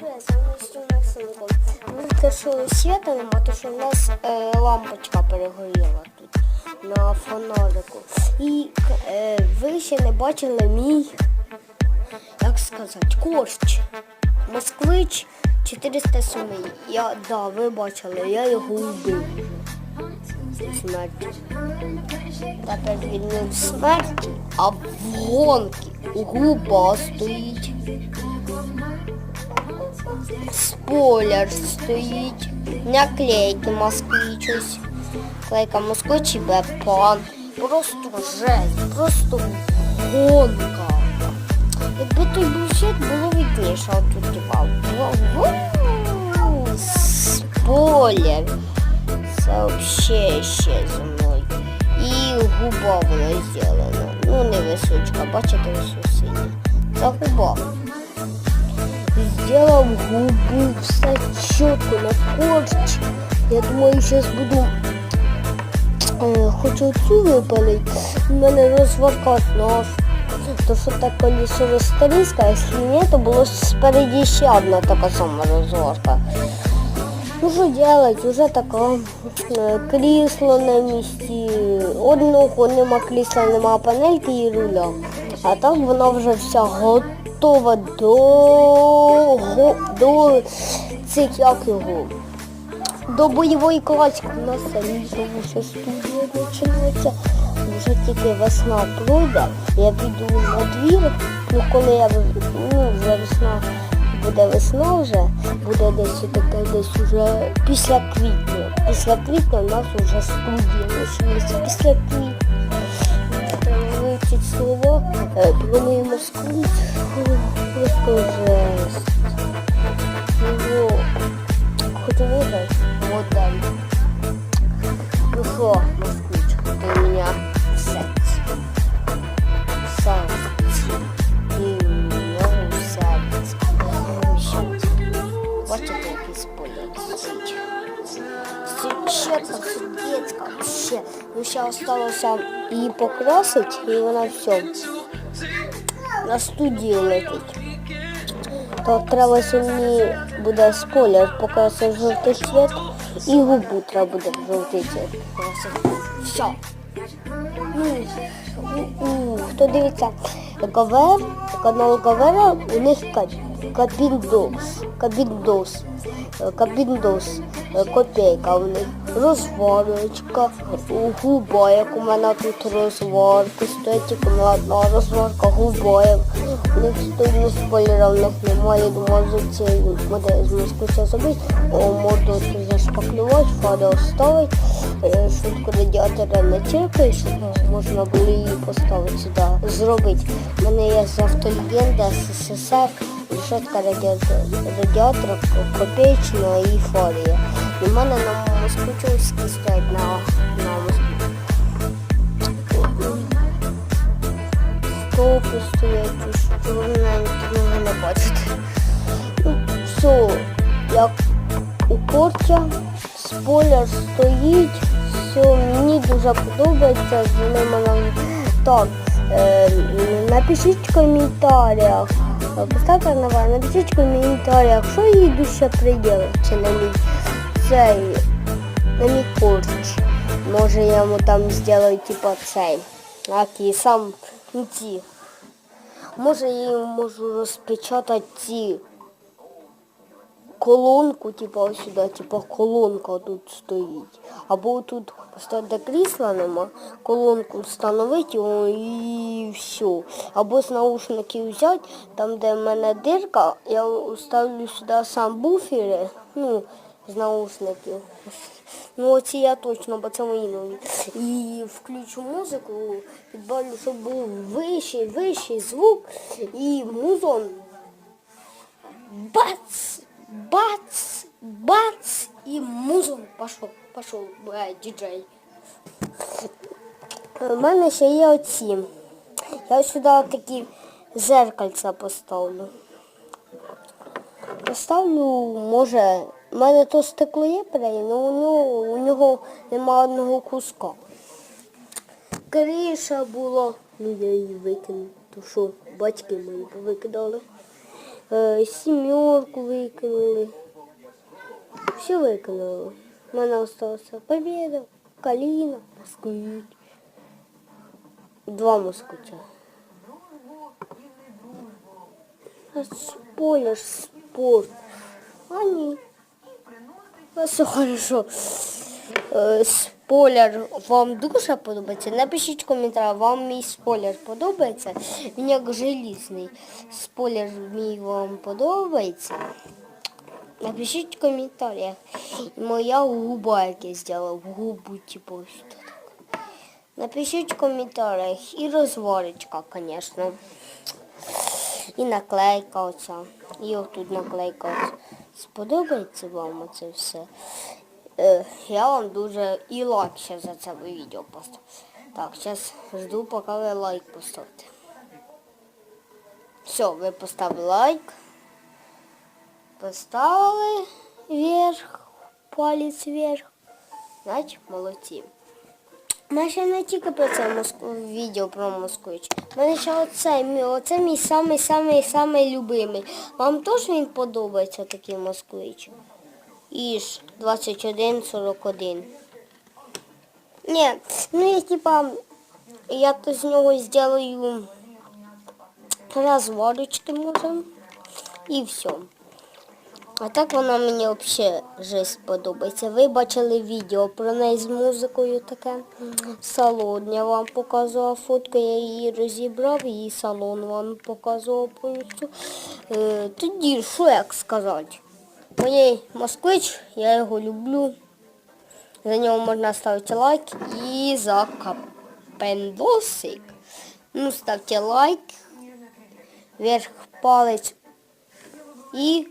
я сам стою Максимко. Ну, світа нема, то що в нас е, лампочка перегоріла тут на фонарику. І е, ви ще не бачили мій, як сказати, корч. Москвич 407. Я, да, ви бачили, я його вбив. вже. Смерть. Тепер він не в смерті, а в гонки. Губа стоїть. Спойлер стоїть. Наклейки москвичусь. Клейка москвич і бепан. Просто жесть, просто гонка. Якби той бюджет було видніше, а тут типа. Спойлер. Це вообще ще зі мною. І губа вона зроблена. Ну, не височка, бачите, ось синя. Це губа. Сделал губу, чітко на корч. Я думаю, зараз буду е, хочу цю випалити. У мене розварка нож. То що так колесо розтарізка, а якщо ні, то було спереді ще одна така сама розварка. Ну що делать, уже така е, крісло на місці. Одного нема крісла, нема панельки і руля. А так вона вже вся готова до, до цих як його. До бойової класики у нас літом ще студія починається. Вже тільки весна пройде, я піду на двір. Ну коли я ну, вже весна буде весна вже, буде десь таке десь уже після квітня. Після квітня у нас вже студія починається. Після квітня. Треба вони Москву. Просто ще осталося її покрасити, і вона все. На студію летить. То треба сьогодні буде спойлер, покрасити в жовтий цвіт і губу треба буде в жовтий цвіт покрасити. Все. Ну, у- у, хто дивиться ГВР, канал ГВР, у них ка- Кабіндос. Е, Кабіндос. Е, Копійка у них. Розварочка, губа, як у мене тут розварка, стоїть тільки мене одна розварка, губа. як У них стоїть ну, спойлера, в них немає, думаю, за цей модель з Москвича зробити. Морду зашпаклювати, фари оставити, е, швидко радіатора начерпаєш, щоб можна було її поставити сюди, зробити. У мене є з автолегенда СССР, решетка радіатора, копеечна і є. І в мене на москвичовській стоять на. Стовпи стоять, ну ви не бачите. Ну, все, як у корча, спойлер стоїть, все, мені дуже подобається, з ним вона так. Е, напишіть в коментарях, е, поставте на вас, напишіть в коментарях, що їй душа приділи, чи на мій цей, на мій корч. Може я йому там зроблю типа цей, який сам ну, ці. Може я їм можу розпечатати ці колонку, типа ось сюди, типа колонка тут стоїть. Або тут поставити крісла нема, колонку встановити і все. Або з наушників взяти, там де в мене дирка, я ставлю сюди сам буфери, ну, з наушників. Ну оці я точно, бо це мої нові. І включу музику, підбавлю, щоб був вищий, вищий звук і музон бац, бац, бац, и музон пошел, пошел, э, діджей. У мене ще є оці. Я сюди такі зеркальця поставлю. Поставлю, може, у мене то стекло є перед, але у нього, у нього нема одного куска. Криша була, ну я її викину, то що батьки мої повикидали. е, сімерку викинули. Все викинули. У мене залишилося Побєда, Каліна, Москвич. Два москвича. А спойлер, спорт. А ні. А все хорошо. Е, Спойлер вам дуже подобається. Напишіть коментар, вам мій спойлер подобається. Він як желізний. Спойлер мій вам подобається. Напишіть в коментарях. І моя губа, я зробив, губу типу ось так. Напишіть в коментарях і розварочка, звісно. І наклейка оця. І отут наклейка. оця. Сподобається вам оце все? Е, я вам дуже і лайк ще за це відео поставлю. Так, зараз жду, поки ви лайк поставите. Все, ви поставили лайк. Поставили вверх, палець вверх. Значить, молодці. Ми ще не тільки про це відео про Москвич. У мене ще оцей, оце мій самий самий самий любимий. Вам теж він подобається такий москвич? Іж 2141. Ні, ну я типа, я то з нього зроблю розварочки може. І все. А так вона мені взагалі жесть подобається. Ви бачили відео про неї з музикою таке. Салон я вам показував фотку, я її розібрав, її салон вам показував повністю. Е, тоді, що як сказати? Моєї москвич, я його люблю. За нього можна ставити лайк і за капендосик. Ну, ставте лайк, вверх палець і